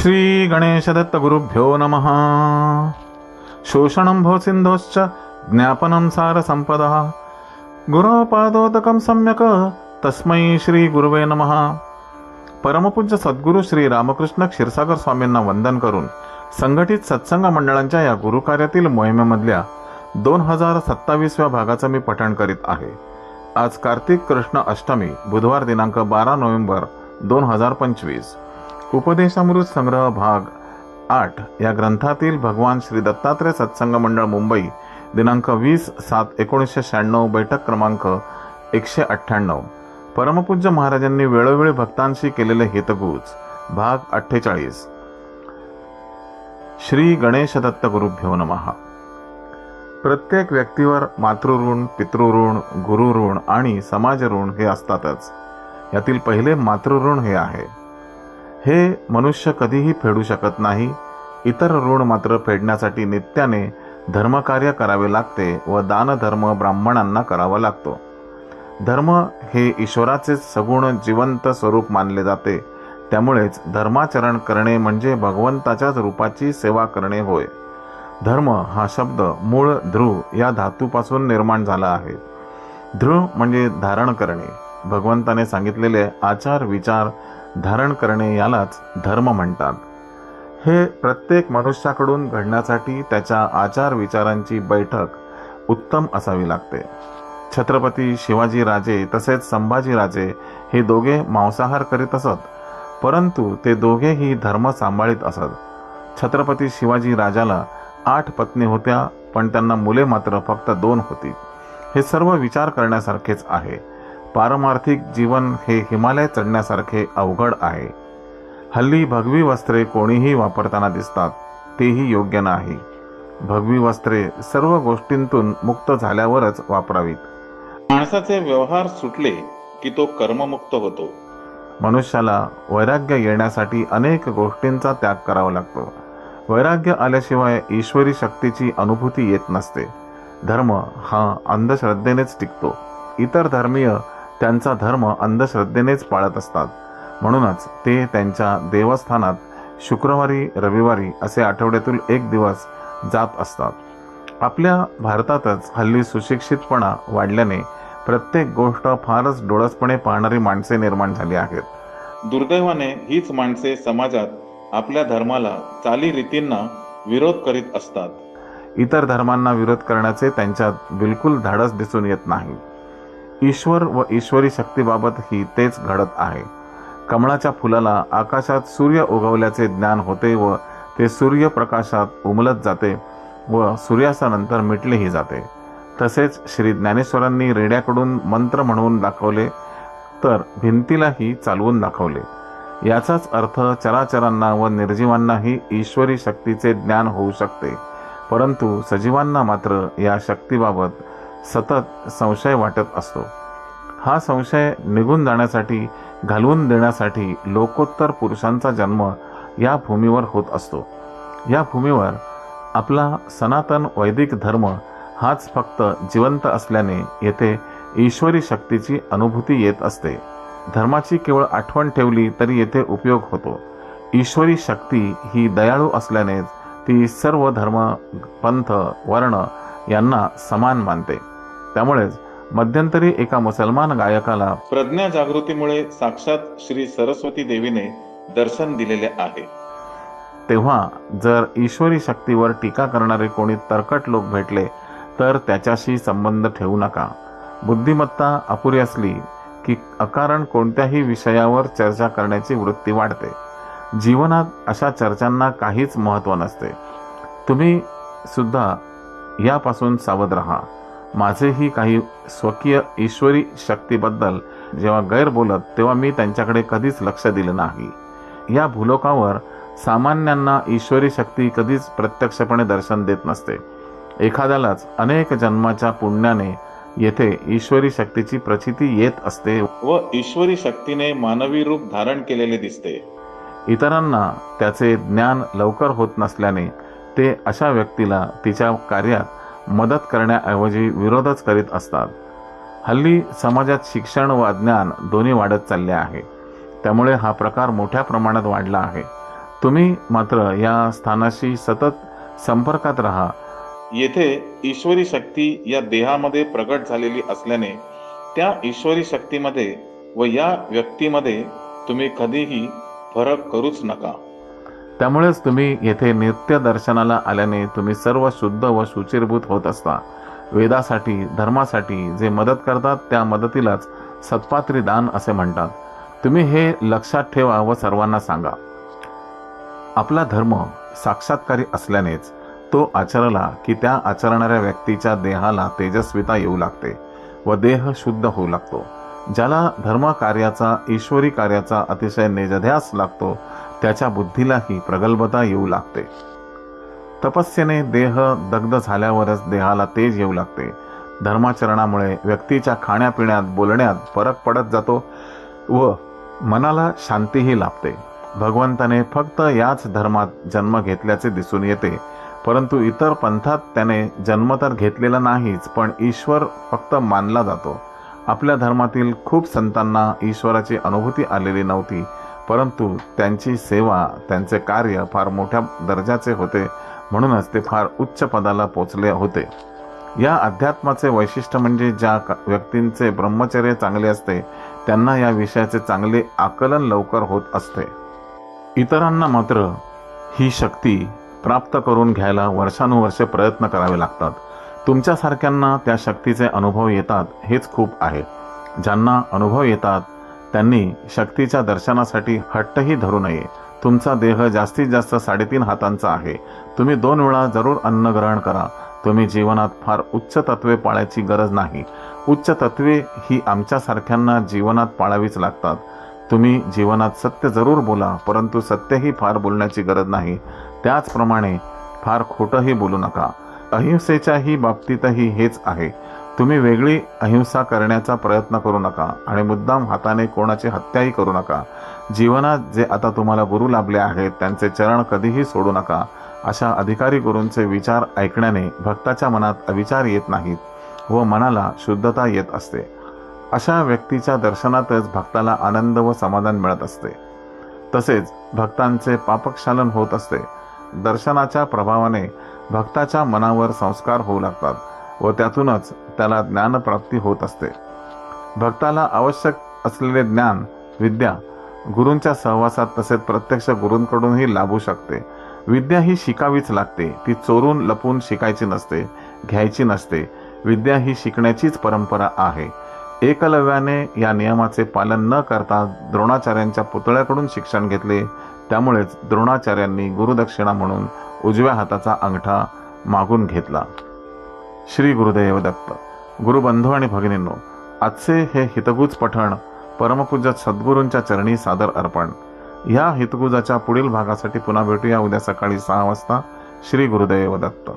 श्री गणेशदत्तगुरुभ्यो नमः। शोषणं भो सिन्धोश्च ज्ञापनं सारसम्पदः। गुरोपादोदकं सम्यक् तस्मै श्रीगुरुवे नमः। परमपूज्य सद्गुरू श्री रामकृष्ण क्षीरसागर स्वामींना वंदन करून संघटित सत्संग मंडळांच्या या गुरुकार्यातील मोहिमेमधल्या दोन हजार सत्तावीसव्या भागाचं मी पठण करीत आहे. आज कार्तिक कृष्ण अष्टमी बुधवार दिनांक बारा नोव्हेंबर दोन हजार पंचवीस उपदेशामृत संग्रह भाग आठ या ग्रंथातील भगवान श्री दत्तात्रय सत्संग मंडळ मुंबई दिनांक वीस सात एकोणीसशे शहाण्णव बैठक क्रमांक एकशे अठ्ठ्याण्णव. परमपूज्य महाराजांनी वेळोवेळी भक्तांशी केलेले हितगुज. भाग अठ्ठेचाळीस. श्री गणेश दत्त गुरुभ्यो नमहा प्रत्येक व्यक्तीवर मातृऋण पितृऋण गुरुऋण आणि समाजऋण हे असतातच. यातील पहिले मातृऋण हे आहे. हे मनुष्य कधीही फेडू शकत नाही. इतर ऋण मात्र फेडण्यासाठी नित्याने धर्मकार्य करावे लागते व दानधर्म ब्राह्मणांना करावा लागतो. धर्म हे ईश्वराचे सगुण जिवंत स्वरूप मानले जाते. त्यामुळेच धर्माचरण करणे म्हणजे भगवंताच्याच रूपाची सेवा करणे होय. धर्म हा शब्द मूळ ध्रुव या धातूपासून निर्माण झाला आहे. ध्रुव म्हणजे धारण करणे. भगवंताने सांगितलेले आचार विचार धारण करणे यालाच धर्म म्हणतात. हे प्रत्येक मनुष्याकडून घडण्यासाठी त्याच्या आचार विचारांची बैठक उत्तम असावी लागते. छत्रपती शिवाजी राजे तसेच संभाजी राजे हे दोघे मांसाहार करीत असत परंतु ते दोघेही धर्म सांभाळीत असत. छत्रपती शिवाजी राजाला आठ पत्नी होत्या पण त्यांना मुले मात्र फक्त दोन होती. हे सर्व विचार करण्यासारखेच आहे. पारमार्थिक जीवन हे हिमालय चढण्यासारखे अवघड आहे. हल्ली भगवी वस्त्रे कोणीही वापरताना दिसतात तेही योग्य नाही. भगवी वस्त्रे सर्व गोष्टींतून मुक्त झाल्यावरच वापरावीत. माणसाचे व्यवहार सुटले की तो कर्ममुक्त होतो. मनुष्याला वैराग्य येण्यासाठी अनेक गोष्टींचा त्याग करावा लागतो. वैराग्य आल्याशिवाय ईश्वरी शक्तीची अनुभूती येत नसते. धर्म हा अंधश्रद्धेनेच टिकतो. इतर धर्मीय त्यांचा धर्म अंधश्रद्धेनेच पाळत असतात. म्हणूनच ते त्यांच्या देवस्थानात शुक्रवारी रविवारी असे आठवड्यातून एक दिवस जात असतात. आपल्या भारतातच हल्ली सुशिक्षितपणा वाढल्याने प्रत्येक गोष्ट फारच डोळसपणे पाहणारी माणसे निर्माण झाली आहेत. दुर्दैवाने हीच माणसे समाजात आपल्या धर्माला चालीरीतींना विरोध करीत असतात. इतर धर्मांना विरोध करण्याचे त्यांच्यात बिलकुल धाडस दिसून येत नाही. ईश्वर व ईश्वरी शक्तीबाबतही तेच घडत आहे. कमळाच्या फुलाला आकाशात सूर्य उगवल्याचे ज्ञान होते व ते सूर्यप्रकाशात उमलत जाते व सूर्यास्तानंतर मिटलेही जाते. तसेच श्री ज्ञानेश्वरांनी रेड्याकडून मंत्र म्हणून दाखवले तर भिंतीलाही चालवून दाखवले. याचाच अर्थ चराचरांना व निर्जीवांनाही ईश्वरी शक्तीचे ज्ञान होऊ शकते. परंतु सजीवांना मात्र या शक्तीबाबत सतत संशय वाटत असतो. हा संशय निघून जाण्यासाठी घालवून देण्यासाठी लोकोत्तर पुरुषांचा जन्म या भूमीवर होत असतो. या भूमीवर आपला सनातन वैदिक धर्म हाच फक्त जिवंत असल्याने येथे ईश्वरी शक्तीची अनुभूती येत असते. धर्माची केवळ आठवण ठेवली तरी येथे उपयोग होतो. ईश्वरी शक्ती ही दयाळू असल्यानेच ती सर्व धर्म पंथ वर्ण यांना समान मानते. त्यामुळेच मध्यंतरी एका मुसलमान गायकाला प्रज्ञा जागृतीमुळे साक्षात श्री सरस्वती देवीने दर्शन दिलेले आहे. तेव्हा जर ईश्वरी शक्तीवर टीका करणारे कोणी तरकट लोक भेटले तर त्याच्याशी संबंध ठेवू नका. बुद्धिमत्ता अपुरी असली की अकारण कोणत्याही विषयावर चर्चा करण्याची वृत्ती वाढते. जीवनात अशा चर्चांना काहीच महत्त्व नसते. तुम्ही सुद्धा यापासून सावध राहा. माझेही काही स्वकीय ईश्वरी शक्तीबद्दल जेव्हा गैर बोलत तेव्हा मी त्यांच्याकडे कधीच लक्ष दिलं नाही. या भूलोकावर सामान्यांना ईश्वरी शक्ती कधीच प्रत्यक्षपणे दर्शन देत नसते. एखाद्यालाच अनेक जन्माच्या पुण्याने येथे ईश्वरी शक्तीची प्रचिती येत असते व ईश्वरी शक्तीने मानवी रूप धारण केलेले दिसते. इतरांना त्याचे ज्ञान लवकर होत नसल्याने ते अशा व्यक्तीला तिच्या कार्यात मदत करण्याऐवजी विरोधच करीत असतात. हल्ली समाजात शिक्षण व अज्ञान दोन्ही वाढत चालले आहे. त्यामुळे हा प्रकार मोठ्या प्रमाणात वाढला आहे. तुम्ही मात्र या स्थानाशी सतत संपर्कात राहा. येथे ईश्वरी शक्ती या देहामध्ये प्रगट झालेली असल्याने त्या ईश्वरी शक्तीमध्ये व या व्यक्तीमध्ये तुम्ही कधीही फरक करूच नका. त्यामुळेच तुम्ही येथे नित्य दर्शनाला आल्याने तुम्ही सर्व शुद्ध व शुचिरभूत होत असता. वेदासाठी धर्मासाठी जे मदत करतात त्या मदतीलाच सत्पात्री दान असे म्हणतात. तुम्ही हे लक्षात ठेवा व सर्वांना सांगा. आपला धर्म साक्षात्कारी असल्यानेच तो आचरला की त्या आचरणाऱ्या व्यक्तीच्या देहाला तेजस्विता येऊ लागते व देह शुद्ध होऊ लागतो. ज्याला धर्म कार्याचा ईश्वरी कार्याचा अतिशय नेजध्यास लागतो त्याच्या बुद्धीलाही प्रगल्भता येऊ लागते. तपस्येने देह दग्ध झाल्यावरच देहाला तेज येऊ लागते. धर्माचरणामुळे व्यक्तीच्या खाण्यापिण्यात बोलण्यात फरक पडत जातो व मनाला शांतीही लाभते. भगवंताने फक्त याच धर्मात जन्म घेतल्याचे दिसून येते परंतु इतर पंथात त्याने जन्म तर घेतलेला नाहीच पण ईश्वर फक्त मानला जातो. आपल्या धर्मातील खूप संतांना ईश्वराची अनुभूती आलेली नव्हती परंतु त्यांची सेवा त्यांचे कार्य फार मोठ्या दर्जाचे होते. म्हणूनच ते फार उच्च पदाला पोचले होते. या अध्यात्माचे वैशिष्ट्य म्हणजे ज्या क- व्यक्तींचे ब्रह्मचर्य चांगले असते त्यांना या विषयाचे चांगले आकलन लवकर होत असते. इतरांना मात्र ही शक्ती प्राप्त करून घ्यायला वर्षानुवर्षे प्रयत्न करावे लागतात. तुमच्यासारख्यांना त्या शक्तीचे अनुभव येतात हेच खूप आहे. ज्यांना अनुभव येतात त्यांनी शक्तीच्या दर्शनासाठी हट्टही धरू नये. तुमचा देह जास्तीत जास्त साडेतीन हातांचा आहे. तुम्ही दोन वेळा जरूर अन्न ग्रहण करा. तुम्ही जीवनात फार उच्च तत्वे पाळायची गरज नाही. उच्च तत्वे ही आमच्यासारख्यांना जीवनात पाळावीच लागतात. तुम्ही जीवनात सत्य जरूर बोला परंतु सत्यही फार बोलण्याची गरज नाही. त्याचप्रमाणे फार खोटंही बोलू नका. अहिंसेच्याही बाबतीतही हेच आहे. तुम्ही वेगळी अहिंसा करण्याचा प्रयत्न करू नका आणि मुद्दाम हाताने कोणाची हत्याही करू नका. जीवनात जे आता तुम्हाला गुरु लाभले आहेत त्यांचे चरण कधीही सोडू नका. अशा अधिकारी गुरूंचे विचार ऐकण्याने भक्ताच्या मनात अविचार येत नाहीत व मनाला शुद्धता येत असते. अशा व्यक्तीच्या दर्शनातच भक्ताला आनंद व समाधान मिळत असते. तसेच भक्तांचे पापक्षालन होत असते. दर्शनाच्या प्रभावाने भक्ताच्या मनावर संस्कार होऊ लागतात. व त्यातूनच त्याला ज्ञानप्राप्ती होत असते. भक्ताला आवश्यक असलेले ज्ञान विद्या गुरूंच्या सहवासात तसेच प्रत्यक्ष गुरूंकडूनही लाभू शकते. विद्या ही शिकावीच लागते. ती चोरून लपून शिकायची नसते घ्यायची नसते. विद्या ही शिकण्याचीच परंपरा आहे. एकलव्याने या नियमाचे पालन न करता द्रोणाचार्यांच्या पुतळ्याकडून शिक्षण घेतले. त्यामुळेच द्रोणाचार्यांनी गुरुदक्षिणा म्हणून उजव्या हाताचा अंगठा मागून घेतला. श्री गुरुदेव दत्त गुरुबंधू आणि भगिनींनो आजचे हे हितगुज पठण परमपूज्य सद्गुरूंच्या चरणी सादर अर्पण. या हितगुजाच्या पुढील भागासाठी पुन्हा भेटूया उद्या सकाळी सहा वाजता. श्री गुरुदेव दत्त